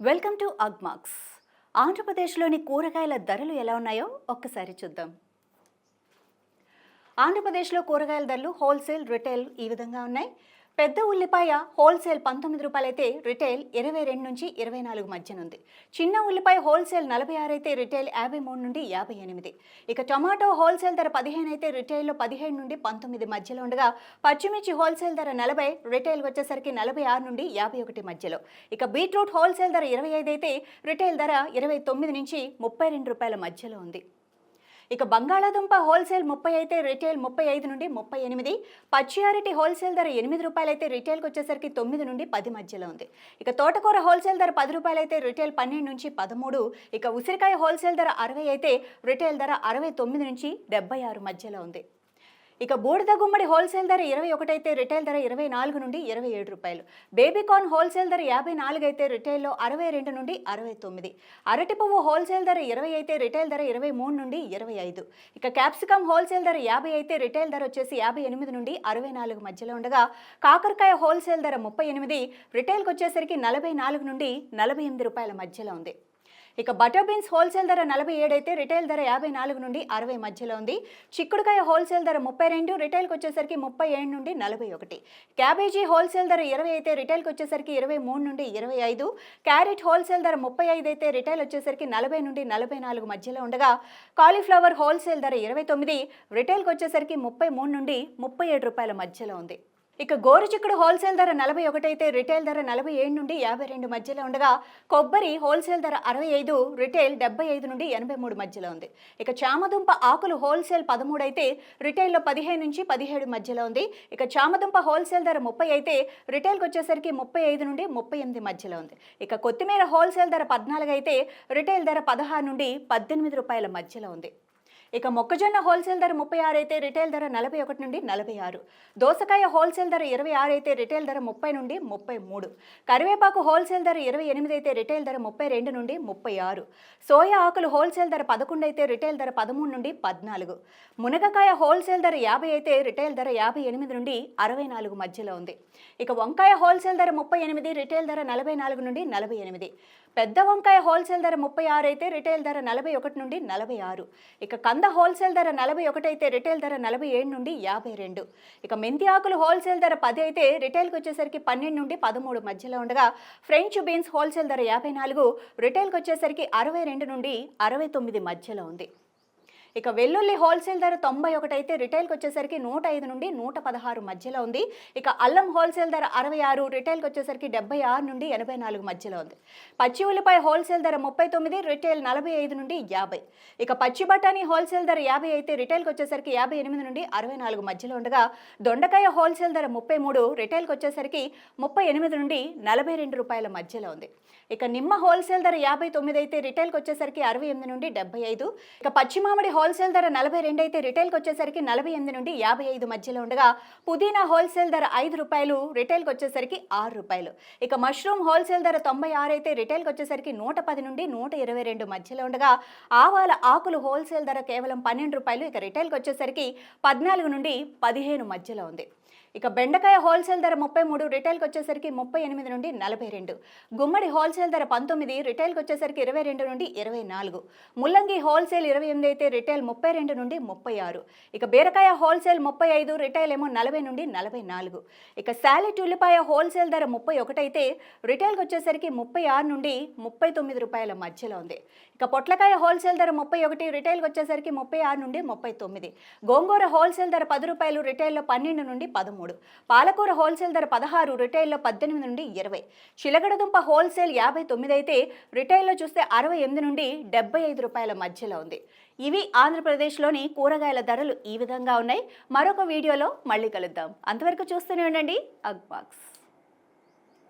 Welcome to Agmax. ఆంధ్రప్రదేశ్లోని కూరగాయల ధరలు ఎలా ఉన్నాయో ఒక్కసారి చూద్దాం. ఆంధ్రప్రదేశ్లో కూరగాయల ధరలు హోల్సేల్ రిటైల్ ఈ విధంగా ఉన్నాయి. పెద్ద ఉల్లిపాయ హోల్సేల్ పంతొమ్మిది రూపాయలైతే రిటైల్ ఇరవై రెండు నుంచి ఇరవై నాలుగు మధ్యనుంది చిన్న ఉల్లిపాయ హోల్సేల్ నలభై ఆరు అయితే రిటైల్ యాభై మూడు నుండి యాభై ఎనిమిది. ఇక టొమాటో హోల్సేల్ ధర పదిహేను అయితే రిటైల్లో పదిహేడు నుండి పంతొమ్మిది మధ్యలో ఉండగా పచ్చిమిర్చి హోల్సేల్ ధర నలభై రిటైల్ వచ్చేసరికి నలభై ఆరు నుండి యాభై ఒకటి మధ్యలో. ఇక బీట్రూట్ హోల్సేల్ ధర ఇరవై ఐదు అయితే రిటైల్ ధర ఇరవై తొమ్మిది నుంచి ముప్పై రెండు రూపాయల మధ్యలో ఉంది. ఇక బంగాళాదుంప హోల్సేల్ ముప్పై అయితే రిటైల్ ముప్పై ఐదు నుండి ముప్పై ఎనిమిది పచ్చి అరటి హోల్సేల్ ధర ఎనిమిది రూపాయలు అయితే రిటైల్కి వచ్చేసరికి తొమ్మిది నుండి పది మధ్యలో ఉంది. ఇక తోటకూర హోల్సేల్ ధర పది రూపాయలు అయితే రిటైల్ పన్నెండు నుంచి పదమూడు ఇక ఉసిరికాయ హోల్సేల్ ధర అరవై అయితే రిటైల్ ధర అరవై తొమ్మిది నుంచి డెబ్బై ఆరు మధ్యలో ఉంది. ఇక బూడిద గుమ్మడి హోల్సేల్ ధర ఇరవై ఒకటి అయితే రిటైల్ ధర ఇరవై నాలుగు నుండి ఇరవై ఏడు రూపాయలు. బేబీకార్న్ హోల్సేల్ ధర యాభై నాలుగు అయితే రిటైల్లో అరవై రెండు నుండి అరవై తొమ్మిది. అరటి పువ్వు హోల్సేల్ ధర ఇరవై అయితే రిటైల్ ధర ఇరవై మూడు నుండి ఇరవై ఐదు. ఇక క్యాప్సికమ్ హోల్సేల్ ధర యాభై అయితే రిటైల్ ధర వచ్చేసి యాభై ఎనిమిది నుండి అరవై నాలుగు మధ్యలో ఉండగా కాకరకాయ హోల్సేల్ ధర ముప్పై ఎనిమిది రిటైల్కి వచ్చేసరికి నలభై నాలుగు నుండి నలభై ఎనిమిది రూపాయల మధ్యలో ఉంది. ఇక బటర్ బీన్స్ హోల్సేల్ ధర నలభై ఏడైతే రిటైల్ ధర యాభై నాలుగు నుండి అరవై మధ్యలో ఉంది. చిక్కుడుకాయ హోల్సేల్ ధర ముప్పై రెండు రిటైల్కి వచ్చేసరికి ముప్పై ఏడు నుండి నలభై ఒకటి. క్యాబేజీ హోల్సేల్ ధర ఇరవై అయితే రిటైల్కి వచ్చేసరికి ఇరవై మూడు నుండి ఇరవై ఐదు. క్యారెట్ హోల్సేల్ ధర ముప్పై ఐదు అయితే రిటైల్ వచ్చేసరికి నలభై నుండి నలభై నాలుగు మధ్యలో ఉండగా కాలీఫ్లవర్ హోల్సేల్ ధర ఇరవై తొమ్మిది రిటైల్కి వచ్చేసరికి ముప్పై మూడు నుండి ముప్పై ఏడు రూపాయల మధ్యలో ఉంది. ఇక గోరుచిక్కుడు హోల్సేల్ ధర నలభై ఒకటైతే రిటైల్ ధర నలభై ఏడు నుండి యాభై రెండు మధ్యలో ఉండగా కొబ్బరి హోల్సేల్ ధర అరవై ఐదు రిటైల్ డెబ్బై ఐదు నుండి ఎనభై మూడు మధ్యలో ఉంది. ఇక చామదుంప ఆకులు హోల్సేల్ పదమూడు అయితే రిటైల్లో పదిహేను నుంచి పదిహేడు మధ్యలో ఉంది. ఇక చామదుంప హోల్సేల్ ధర ముప్పై అయితే రిటైల్కి వచ్చేసరికి ముప్పై ఐదు నుండి ముప్పై ఎనిమిది మధ్యలో ఉంది. ఇక కొత్తిమీర హోల్సేల్ ధర పద్నాలుగు అయితే రిటైల్ ధర పదహారు నుండి పద్దెనిమిది రూపాయల మధ్యలో ఉంది. ఇక మొక్కజొన్న హోల్సేల్ ధర ముప్పై ఆరు అయితే రిటైల్ ధర నలభై ఒకటి నుండి నలభై ఆరు. దోసకాయ హోల్సేల్ ధర ఇరవై ఆరు అయితే రిటైల్ ధర ముప్పై నుండి ముప్పై మూడు. కరివేపాకు హోల్సేల్ ధర ఇరవై ఎనిమిది అయితే రిటైల్ ధర ముప్పై రెండు నుండి ముప్పై ఆరు. సోయా ఆకులు హోల్సేల్ ధర పదకొండు అయితే రిటైల్ ధర పదమూడు నుండి పద్నాలుగు. మునగకాయ హోల్సేల్ ధర యాభై అయితే రిటైల్ ధర యాభై ఎనిమిది నుండి అరవై నాలుగు మధ్యలో ఉంది. ఇక వంకాయ హోల్సేల్ ధర ముప్పై ఎనిమిది రిటైల్ ధర నలభై నాలుగు నుండి నలభై ఎనిమిది. పెద్ద వంకాయ హోల్సేల్ ధర ముప్పై ఆరు అయితే రిటైల్ ధర నలభై ఒకటి నుండి నలభై ఆరు. ఇక కంద హోల్సేల్ ధర నలభై ఒకటి అయితే రిటైల్ ధర నలభై ఏడు నుండి యాభై రెండు. ఇక మెంతి ఆకులు హోల్సేల్ ధర పది అయితే రిటైల్కి వచ్చేసరికి పన్నెండు నుండి పదమూడు మధ్యలో ఉండగా ఫ్రెంచ్ బీన్స్ హోల్సేల్ ధర యాభై నాలుగు రిటైల్కి వచ్చేసరికి అరవై రెండు నుండి అరవై తొమ్మిది మధ్యలో ఉంది. ఇక వెల్లుల్లి హోల్సేల్ ధర తొంభై ఒకటి అయితే రిటైల్కి వచ్చేసరికి నూట ఐదు నుండి నూట పదహారు మధ్యలో ఉంది. ఇక అల్లం హోల్సేల్ ధర అరవై ఆరు రిటైల్కి వచ్చేసరికి డెబ్బై ఆరు నుండి ఎనభై నాలుగు మధ్యలో ఉంది. పచ్చి ఉల్లిపాయ హోల్సేల్ ధర ముప్పై తొమ్మిది రిటైల్ నలభై ఐదు నుండి యాభై. ఇక పచ్చి బఠానీ హోల్సేల్ ధర యాభై అయితే రిటైల్కి వచ్చేసరికి యాభై ఎనిమిది నుండి అరవై నాలుగు మధ్యలో ఉండగా దొండకాయ హోల్సేల్ ధర ముప్పై మూడు రిటైల్కి వచ్చేసరికి ముప్పై ఎనిమిది నుండి నలభై రెండు రూపాయల మధ్యలో ఉంది. ఇక నిమ్మ హోల్సేల్ ధర యాభై తొమ్మిది అయితే రిటైల్కి వచ్చేసరికి అరవై ఎనిమిది నుండి డెబ్బై ఐదు ఇక పచ్చి మామిడి హోల్సేల్ ధర నలభై రెండు అయితే రిటైల్కి వచ్చేసరికి నలభై ఎనిమిది నుండి యాభై ఐదు మధ్యలో ఉండగా పుదీనా హోల్సేల్ ధర ఐదు రూపాయలు రిటైల్కి వచ్చేసరికి ఆరు రూపాయలు. ఇక మష్రూమ్ హోల్సేల్ ధర తొంభై ఆరు అయితే రిటైల్కి వచ్చేసరికి నూట పది నుండి నూట ఇరవై రెండు మధ్యలో ఉండగా ఆవాల ఆకులు హోల్సేల్ ధర కేవలం పన్నెండు రూపాయలు ఇక రిటైల్కి వచ్చేసరికి పద్నాలుగు నుండి పదిహేను మధ్యలో ఉంది. ఇక బెండకాయ హోల్సేల్ ధర ముప్పై మూడు రిటైల్కి వచ్చేసరికి ముప్పై ఎనిమిది నుండి నలభై రెండు. గుమ్మడి హోల్సేల్ ధర పంతొమ్మిది రిటైల్కి వచ్చేసరికి ఇరవై రెండు నుండి ఇరవై నాలుగు. ముల్లంగి హోల్సేల్ ఇరవై ఎనిమిది అయితే రిటైల్ ముప్పై రెండు నుండి ముప్పై ఆరు. ఇక బీరకాయ హోల్సేల్ ముప్పై ఐదు రిటైల్ ఏమో నలభై నుండి నలభై నాలుగు. ఇక శాలెట్ ఉల్లిపాయ హోల్సేల్ ధర ముప్పై ఒకటైతే రిటైల్కి వచ్చేసరికి ముప్పై ఆరు నుండి ముప్పై తొమ్మిది రూపాయల మధ్యలో ఉంది. ఇక పొట్లకాయ హోల్సేల్ ధర ముప్పై ఒకటి రిటైల్కి వచ్చేసరికి ముప్పై ఆరు నుండి ముప్పై తొమ్మిది. గోంగూర హోల్సేల్ ధర పది రూపాయలు రిటైల్లో పన్నెండు నుండి పదమూడు. మూడు. పాలకూర హోల్సేల్ ధర పదహారు రిటైల్లో పద్దెనిమిది నుండి ఇరవై. చిలగడదుంప హోల్సేల్ యాభై తొమ్మిది అయితే రిటైల్లో చూస్తే అరవై ఎనిమిది నుండి డెబ్బై ఐదు రూపాయల మధ్యలో ఉంది. ఇవి ఆంధ్రప్రదేశ్లోని కూరగాయల ధరలు ఈ విధంగా ఉన్నాయి. మరొక వీడియోలో మళ్ళీ కలుద్దాం. అంతవరకు చూస్తూనే ఉండండి. అగ్బాక్స్